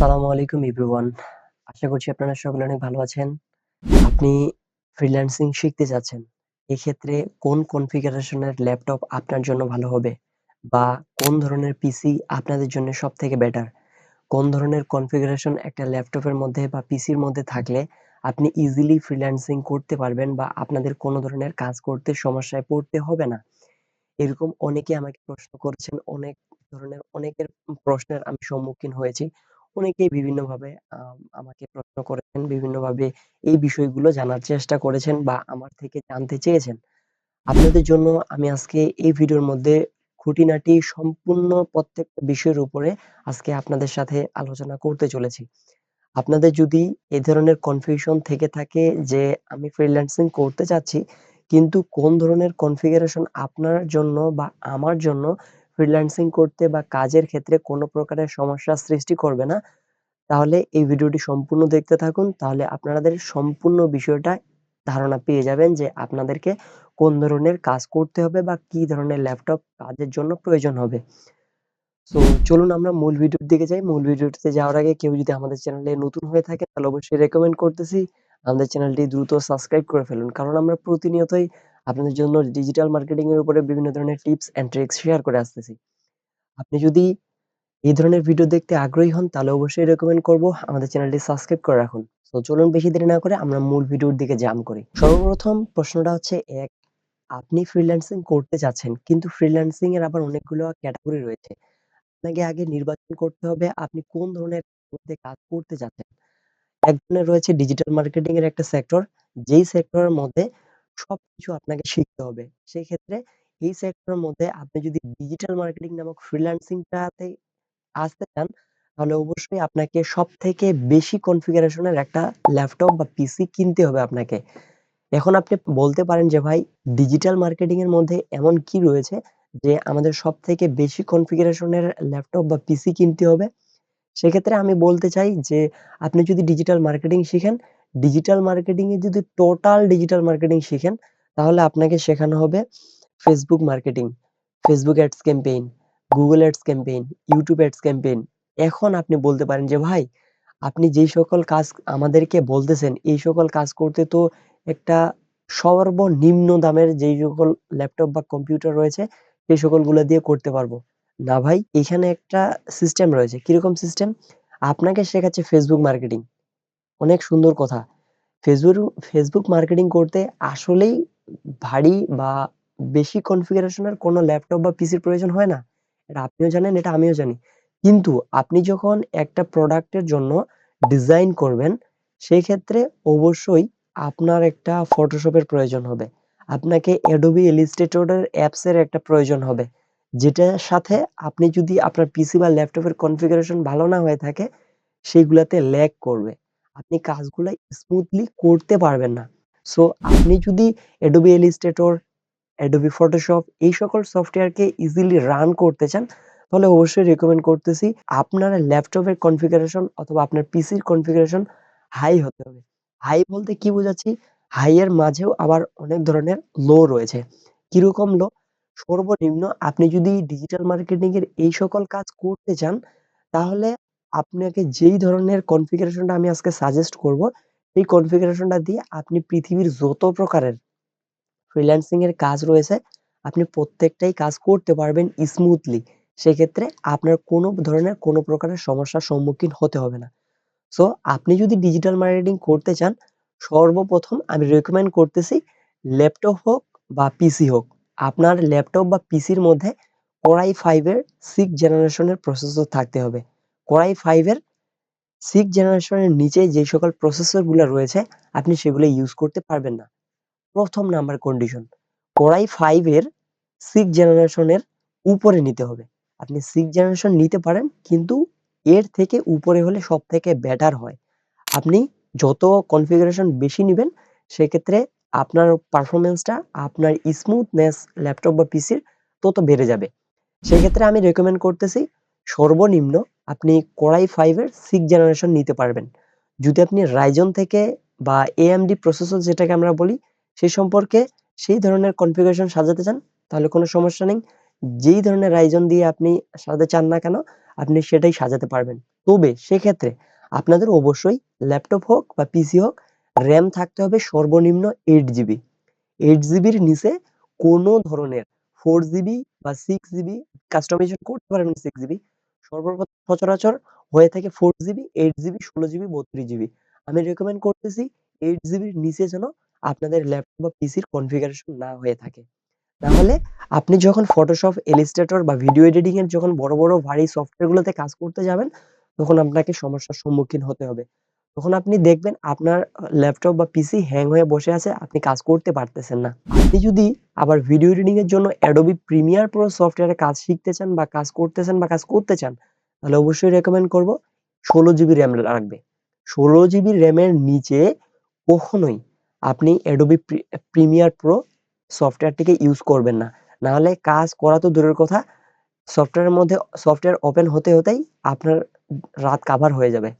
আসসালামু আলাইকুম এভরিওয়ান আশা করছি আপনারা সকলে অনেক ভালো আছেন। আপনি ফ্রিল্যান্সিং শিখতে যাচ্ছেন। এক্ষেত্রে কোন কনফিগারেশনের ল্যাপটপ আপনার জন্য ভালো হবে? বা কোন ধরনের পিসি আপনাদের জন্য সব থেকে বেটার কোন ধরনের কনফিগারেশন একটা ল্যাপটপের মধ্যে বা পিসির মধ্যে থাকলে আপনি ইজিলি ফ্রিল্যান্সিং করতে পারবেন বা আপনাদের কোনো ধরনের কাজ করতে সমস্যায় পড়তে হবে না? এরকম অনেকে আমাকে প্রশ্ন করেছেন, অনেক ধরনের, অনেকের প্রশ্নের আমি সম্মুখীন হয়েছি। অনেকেই বিভিন্নভাবে আম আমাকে প্রশ্ন করেছেন, বিভিন্নভাবে এই বিষয়গুলো জানার চেষ্টা করেছেন বা আমার থেকে জানতে চেয়েছেন। আপনাদের জন্য আমি আজকে এই ভিডিওর মধ্যে খুঁটিনাটি সম্পূর্ণ প্রত্যেকটা বিষয়ের উপরে আজকে আপনাদের সাথে আলোচনা করতে চলেছি। আপনাদের যদি এ ধরনের কনফিউশন থেকে থাকে যে আমি ফ্রিল্যান্সিং করতে চাচ্ছি, কিন্তু কোন ধরনের কনফিগারেশন আপনার জন্য বা আমার জন্য ফ্রিল্যান্সিং করতে বা কাজের ক্ষেত্রে কোনো প্রকারের সমস্যার সৃষ্টি করবে না, তাহলে এই ভিডিওটি সম্পূর্ণ দেখতে থাকুন। তাহলে আপনাদের সম্পূর্ণ বিষয়টা ধারণা পেয়ে যাবেন যে আপনাদেরকে কোন ধরনের কাজ করতে হবে বা কি ধরনের ল্যাপটপ কাজের জন্য প্রয়োজন হবে। সো চলুন আমরা মূল ভিডিওর দিকে যাই। মূল ভিডিওটিতে যাওয়ার আগে কেউ যদি আমাদের চ্যানেলে নতুন হয়ে থাকে তাহলে অবশ্যই রেকমেন্ড করতেছি আমাদের চ্যানেলটি দ্রুত সাবস্ক্রাইব করে ফেলুন। কারণ আমরা প্রতিনিয়তই আপনাদের জন্য ডিজিটাল মার্কেটিং এর উপরে বিভিন্ন ধরনের টিপস অ্যান্ড ট্রিকস শেয়ার করে আসতেছি। আপনি যদি এই ধরনের ভিডিও দেখতে আগ্রহী হন, তাহলে অবশ্যই রেকমেন্ড করব আমাদের চ্যানেলটি সাবস্ক্রাইব করে রাখুন। তো চলুন বেশি দেরি না করে আমরা মূল ভিডিওর দিকে জাম্প করি। সর্বপ্রথম প্রশ্নটা হচ্ছে, এক, আপনি ফ্রিল্যান্সিং করতে চাচ্ছেন কিন্তু ফ্রিল্যান্সিং এর আবার অনেকগুলো ক্যাটাগরি রয়েছে। আপনাকে আগে নির্বাচন করতে হবে, আপনি কোন ধরনের কাজ করতে চাচ্ছেন। এক ধরনের রয়েছে ডিজিটাল মার্কেটিং এর একটা সেক্টর যেই সেক্টরের মধ্যে সবকিছু আপনাকে শিখতে হবে। সেই ক্ষেত্রে এই সেক্টরের মধ্যে আপনি যদি ডিজিটাল মার্কেটিং নামক ফ্রিল্যান্সিংটাতে আসতে চান তাহলে অবশ্যই আপনাকে সবথেকে বেশি কনফিগারেশনের একটা ল্যাপটপ বা পিসি কিনতে হবে আপনাকে। এখন আপনি বলতে পারেন যে ভাই ডিজিটাল মার্কেটিং এর মধ্যে এমন কি রয়েছে যে আমাদের সব থেকে বেশি কনফিগারেশনের ল্যাপটপ বা পিসি কিনতে হবে? সেক্ষেত্রে আমি বলতে চাই যে আপনি যদি ডিজিটাল মার্কেটিং শিখেন, ডিজিটাল মার্কেটিং এ যদি টোটাল ডিজিটাল মার্কেটিং শিখেন তাহলে আপনাকে শেখানো হবে Facebook marketing, Facebook ads campaign, Google ads campaign, YouTube ads campaign. এখন আপনি বলতে পারেন যে ভাই আপনি যেই সকল কাজ আমাদেরকে বলতেছেন এই সকল কাজ করতে তো একটা সর্বনিম্ন দামের যেই সকল ল্যাপটপ বা কম্পিউটার রয়েছে সেই সকলগুলা দিয়ে করতে পারব। না ভাই এখানে একটা সিস্টেম রয়েছে। কীরকম সিস্টেম? আপনাকে শেখাচ্ছে ফেসবুক মার্কেটিং। অনেক সুন্দর কথা। ফেসবুক ফেসবুক মার্কেটিং করতে আসলেই ভারী বা বেশি কনফিগারেশনের কোনো ল্যাপটপ বা পিসির প্রয়োজন হয় না। এটা আপনিও জানেন, এটা আমিও জানি। কিন্তু আপনি যখন একটা প্রোডাক্টের জন্য ডিজাইন করবেন, সেক্ষেত্রে অবশ্যই আপনার একটা ফটোশপের প্রয়োজন হবে। আপনাকে Adobe Illustrator এর অ্যাপস এর একটা প্রয়োজন হবে। যেটার সাথে আপনি যদি আপনার পিসি বা ল্যাপটপের কনফিগারেশন ভালো না হয়ে থাকে, সেগুলাতে ল্যাগ করবে। আপনি কাজগুলা স্মুথলি করতে পারবেন না। সো আপনি যদি Adobe Illustrator, Adobe Photoshop এই সকল সফটওয়্যারকে ইজিলি রান করতে চান, তাহলে অবশ্যই রেকমেন্ড করতেছি আপনার ল্যাপটপের কনফিগারেশন অথবা আপনার পিসির কনফিগারেশন হাই হতে হবে। হাই বলতে কি বোঝাচ্ছি? হাই এর মাঝেও আবার অনেক ধরনের লো রয়েছে। কীরকম লো? সর্বনিম্ন আপনি যদি ডিজিটাল মার্কেটিং এর এই সকল কাজ করতে চান, তাহলে আপনাকে যেই ধরনের কনফিগারেশনটা আমি আজকে সাজেস্ট করব, এই কনফিগারেশনটা দিয়ে আপনি পৃথিবীর যত প্রকারের ফ্রিল্যান্সিং এর কাজ রয়েছে, আপনি প্রত্যেকটাই কাজ করতে পারবেন স্মুথলি। সেক্ষেত্রে আপনার কোনো ধরনের কোনো প্রকারের সমস্যার সম্মুখীন হতে হবে না। সো আপনি যদি ডিজিটাল মার্কেটিং করতে চান, সর্বপ্রথম আমি রেকমেন্ড করতেছি ল্যাপটপ হোক বা পিসি হোক, আপনার ল্যাপটপ বা পিসির মধ্যে i5 এর 6th জেনারেশনের প্রসেসর থাকতে হবে। I5 এর 6th জেনারেশনের নিচে যে সকল প্রসেসরগুলো রয়েছে, আপনি সেগুলো ইউজ করতে পারবেন না। প্রথম নাম্বার কন্ডিশন i5 এর 6th জেনারেশনের উপরে নিতে হবে। আপনি সিক্স জেনারেশন নিতে পারেন কিন্তু এর থেকে উপরে হলে সব থেকে বেটার হয়। আপনি যত কনফিগারেশন বেশি নেবেন সেক্ষেত্রে আপনার পারফরমেন্সটা আপনার স্মুথনেস ল্যাপটপ বা পিসির তত বেড়ে যাবে। সেক্ষেত্রে আমি রেকমেন্ড করতেছি সর্বনিম্ন আপনি i5 এর 6th জেনারেশন নিতে পারবেন। যদি আপনি রাইজন থেকে বা এএমডি প্রসেসর যেটাকে আমরা বলি, সে সম্পর্কে সেই ধরনের কনফিগারেশন সাজাতে চান, তাহলে কোনো সমস্যা নেই। যেই ধরনের রাইজন দিয়ে আপনি সাজাতে চান না কেন, আপনি সেটাই সাজাতে পারবেন। তবে সেক্ষেত্রে আপনাদের অবশ্যই ল্যাপটপ হোক বা পিসি হোক র্যাম থাকতে হবে সর্বনিম্ন এইট জিবি এইট জিবির নিচে কোনো ধরনের ফোর জিবি বা সিক্স জিবি কাস্টমাইজেশন করতে পারেন সিক্স জিবি সচরাচর হয়ে থাকে ফোর জিবি এইট জিবি ষোলো জিবি বত্রিশ জিবি আমি রেকমেন্ড করতেছি এইট জিবির নিচে যেন আপনাদের ল্যাপটপ বা পিসির কনফিগারেশন না হয়ে থাকে। তাহলে আপনি যখন ফটোশপ এলিস্ট্রেটর বা ভিডিও এডিটিং এর যখন বড় বড় ভারী সফটওয়্যারগুলোতে কাজ করতে যাবেন, তখন আপনাকে সমস্যার সম্মুখীন হতে হবে। তখন আপনি দেখবেন আপনার ল্যাপটপ বা পিসি হ্যাং হয়ে বসে আছে, আপনি কাজ করতে পারতেছেন না। আপনি যদি আবার ভিডিও এডিটিং এর জন্য অ্যাডোবি প্রিমিয়ার প্রো সফটওয়্যারে কাজ শিখতে চান বা কাজ করতেছেন বা কাজ করতে চান, তাহলে অবশ্যই রেকমেন্ড করব, ষোলো জিবি র্যাম রাখবে ষোলো জিবি র্যামের নিচে কখনোই আপনি অ্যাডোবি প্রিমিয়ার প্রো সফটওয়্যারটিকে ইউজ করবেন না। নাহলে কাজ করা তো দূরের কথা সফটওয়্যারের মধ্যে সফটওয়্যার ওপেন হতে হতেই আপনার রাত কাভার হয়ে যাবে।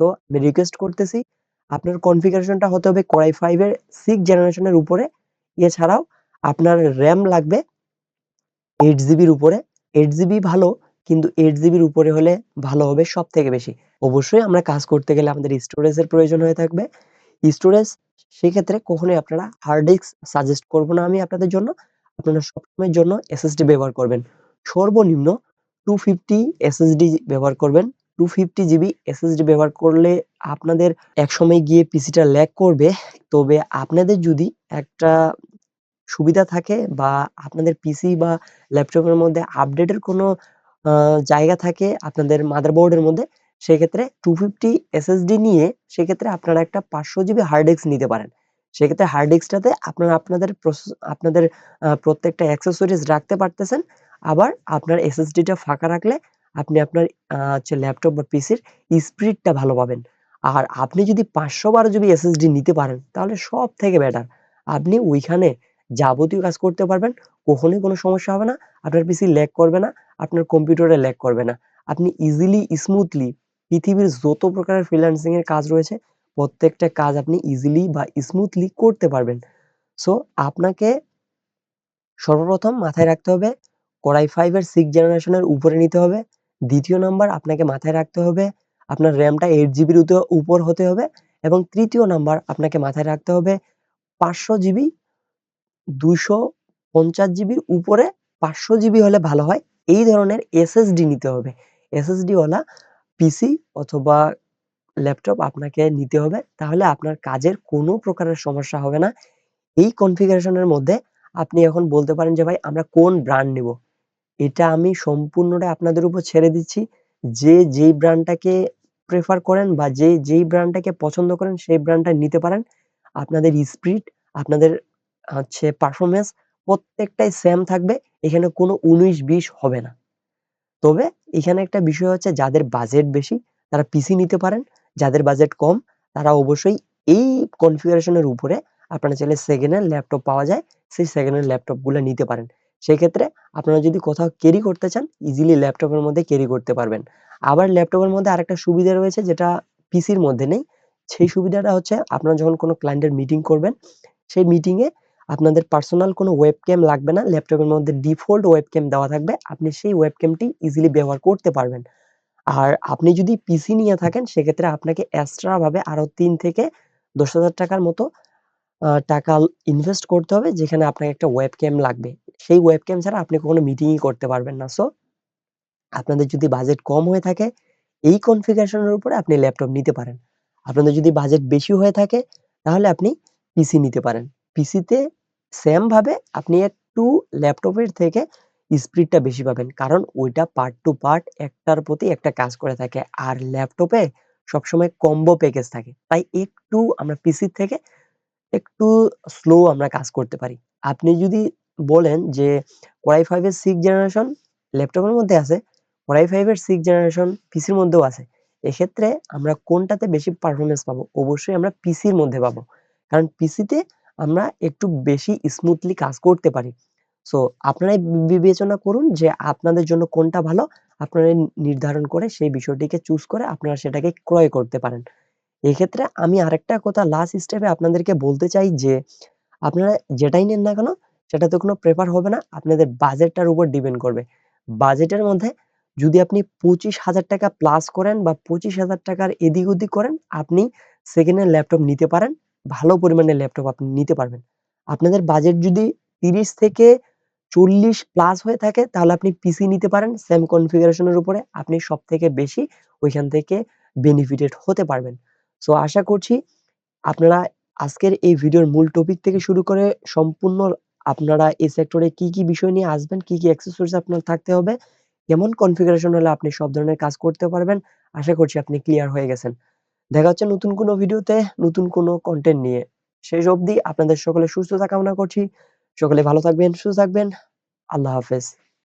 তো আমি রিকোয়েস্ট করতেছি, আপনার কনফিগারেশনটা হতে হবে কোরাই ফাইভের সিক্স জেনারেশনের উপরে। এছাড়াও আপনার র্যাম লাগবে এইট জিবির উপরে। এইট জিবি ভালো, কিন্তু এইট জিবির উপরে হলে ভালো হবে সব থেকে বেশি। অবশ্যই আমরা কাজ করতে গেলে আমাদের স্টোরেজের প্রয়োজন হয়ে থাকবে। স্টোরেজ সেক্ষেত্রে কখনোই আপনারা হার্ড ডিস্ক সাজেস্ট করব না আমি আপনাদের জন্য। আপনারা সবসময়ের জন্য এসএসডি ব্যবহার করবেন। সর্বনিম্ন টু ফিফটি এসএসডি ব্যবহার করবেন। টু ফিফটি জিবি এসএসডি ব্যবহার করলে আপনাদের একসময় গিয়ে পিসিটা ল্যাগ করবে। তবে আপনাদের যদি একটা সুবিধা থাকে বা আপনাদের পিসি বা ল্যাপটপের মধ্যে আপডেটের কোনো জায়গা থাকে আপনাদের মাদারবোর্ডের মধ্যে, সেক্ষেত্রে টু ফিফটি এসএসডি নিয়ে সেক্ষেত্রে আপনারা একটা পাঁচশো জিবি হার্ড ডিস্ক নিতে পারেন। সেক্ষেত্রে হার্ড ডিস্কটাতে আপনারা আপনাদের আপনাদের প্রত্যেকটা অ্যাক্সেসরিজ রাখতে পারতেছেন। আবার আপনার এসএসডিটা ফাঁকা রাখলে আপনি আপনার হচ্ছে ল্যাপটপ বা পিসির স্পিডটা ভালো পাবেন। আর আপনি যদি পাঁচশো বারো জিবি এসএসডি নিতে পারেন, তাহলে সব থেকে বেটার আপনি ওইখানে যাবতীয় কাজ করতে পারবেন, কখনোই কোনো সমস্যা হবে না, আপনার পিসি ল্যাগ করবে না, আপনার কম্পিউটারে ল্যাগ করবে না। আপনি ইজিলি স্মুথলি পৃথিবীর যত প্রকারের ফ্রিল্যান্সিং এর কাজ রয়েছে, প্রত্যেকটা কাজ আপনি ইজিলি বা স্মুথলি করতে পারবেন। সো আপনাকে সর্বপ্রথম মাথায় রাখতে হবে কোরাই ফাইভ এর সিক্স জেনারেশনের উপরে নিতে হবে দ্বিতীয় নাম্বার আপনাকে মাথায় রাখতে হবে, আপনার র্যামটা এইট জিবির উপর হতে হবে এবং তৃতীয় নাম্বার আপনাকে মাথায় রাখতে হবে পাঁচশো জিবি দুইশো পঞ্চাশ জিবির উপরে পাঁচশো জিবি হলে ভালো হয়। এই ধরনের এসএসডি নিতে হবে। এসএসডি ওয়ালা পিসি অথবা ল্যাপটপ আপনাকে নিতে হবে। তাহলে আপনার কাজের কোনো প্রকারের সমস্যা হবে না। এই কনফিগারেশনের মধ্যে আপনি এখন বলতে পারেন যে, ভাই, আমরা কোন ব্র্যান্ড নেব? এটা আমি সম্পূর্ণটা আপনাদের উপর ছেড়ে দিচ্ছি। যে, যেই ব্র্যান্ডটাকে প্রেফার করেন বা যে, যেই ব্র্যান্ডটাকে পছন্দ করেন, সেই ব্র্যান্ডটা নিতে পারেন। আপনাদের স্পিড আপনাদের হচ্ছে পারফরমেন্স প্রত্যেকটাই সেম থাকবে। এখানে কোনো উনিশ, বিশ হবে না। তবে এখানে একটা বিষয় হচ্ছে যাদের বাজেট বেশি, তারা পিসি নিতে পারেন। যাদের বাজেট কম, তারা অবশ্যই এই কনফিগারেশনের উপরে আপনারা চাইলে সেকেন্ড হ্যান্ড ল্যাপটপ পাওয়া যায়। সেই সেকেন্ড হ্যান্ড ল্যাপটপগুলো নিতে পারেন। সেক্ষেত্রে আপনারা যদি কোথাও ক্যারি করতে চান ইজিলি ল্যাপটপের মধ্যে ক্যারি করতে পারবেন। আবার ল্যাপটপের মধ্যে আরেকটা সুবিধা রয়েছে যেটা পিসির মধ্যে নেই, সেই সুবিধাটা হচ্ছে আপনারা যখন কোনো ক্লায়েন্টের মিটিং করবেন, সেই মিটিংয়ে আপনাদের পার্সোনাল কোনো ওয়েবক্যাম লাগবে না ল্যাপটপের মধ্যে ডিফল্ট ওয়েবক্যাম দেওয়া থাকবে, আপনি সেই ওয়েবক্যামটি ইজিলি ব্যবহার করতে পারবেন। আর আপনি যদি পিসি নিয়ে থাকেন, সেক্ষেত্রে আপনাকে এক্সট্রা ভাবে আরও তিন থেকে দশ হাজার টাকার মতো টাকা ইনভেস্ট করতে হবে, যেখানে আপনাকে একটা ওয়েবক্যাম লাগবে। সেই ওয়েবক্যাম ছাড়া আপনি কখনো মিটিংই করতে পারবেন না। সো আপনাদের যদি বাজেট কম হয়ে থাকে, এই কনফিগারেশনের উপরে আপনি ল্যাপটপ নিতে পারেন। আপনাদের যদি বাজেট বেশি হয়ে থাকে, তাহলে আপনি পিসি নিতে পারেন। পিসিতে সেম ভাবে আপনি একটু ল্যাপটপের থেকে স্পিডটা বেশি পাবেন। কারণ ওইটা পার্ট টু পার্ট একটার প্রতি একটা কাজ করে থাকে। আর ল্যাপটপে সবসময় কম্বো প্যাকেজ থাকে। তাই একটু আমরা পিসির থেকে একটু স্লো আমরা কাজ করতে পারি। আপনি যদি বলেন যে কোরাই ফাইভের সিক্স জেনারেশন ল্যাপটপের মধ্যে আছে কোরাই ফাইভের সিক্স জেনারেশন পিসির মধ্যেও আছে। এক্ষেত্রে আমরা কোনটাতে বেশি পারফরমেন্স পাবো? অবশ্যই আমরা পিসির মধ্যে পাবো। কারণ পিসিতে আমরা একটু বেশি স্মুথলি কাজ করতে পারি। সো আপনারাই বিবেচনা করুন যে আপনাদের জন্য কোনটা ভালো আপনারা নির্ধারণ করে সেই বিষয়টিকে চুজ করে আপনারা সেটাকে ক্রয় করতে পারেন। এক্ষেত্রে আমি আরেকটা কথা লাস্ট স্টেপে আপনাদেরকে বলতে চাই যে, আপনারা যেটাই নেন না কেন সেটাতে কোনো প্রেফার হবে না আপনাদের বাজেটটার উপর ডিপেন্ড করবে বাজেটের মধ্যে যদি আপনি ২৫,০০০ টাকা প্লাস করেন বা ২৫,০০০ টাকার এদিক ওদিক করেন, আপনি সেকেন্ড হ্যান্ড ল্যাপটপ নিতে পারেন। ভালো পরিমাণের ল্যাপটপ আপনি নিতে পারবেন। আপনাদের বাজেট যদি ৩০ থেকে ৪০ প্লাস হয়ে থাকে তাহলে আপনি পিসি নিতে পারেন সেম কনফিগারেশনের উপরে। আপনি সব থেকে বেশি ওইখান থেকে বেনিফিটেড হতে পারবেন। সো আশা করছি আপনারা আজকের এই ভিডিওর মূল টপিক থেকে শুরু করে সম্পূর্ণ আপনারা এই সেক্টরে কি, কি বিষয় নিয়ে আসবেন, কি, কি অ্যাক্সেসরিজ আপনার থাকতে হবে, কেমন কনফিগারেশন হলে আপনি সব ধরনের কাজ করতে পারবেন। আশা করছি আপনি ক্লিয়ার হয়ে গেছেন। দেখা হচ্ছে নতুন কোনো ভিডিওতে নতুন কোনো কন্টেন্ট নিয়ে। শেষ অবধি আপনাদের সকলের সুস্থতা কামনা করছি। সকলে ভালো থাকবেন, সুস্থ থাকবেন। আল্লাহ হাফেজ।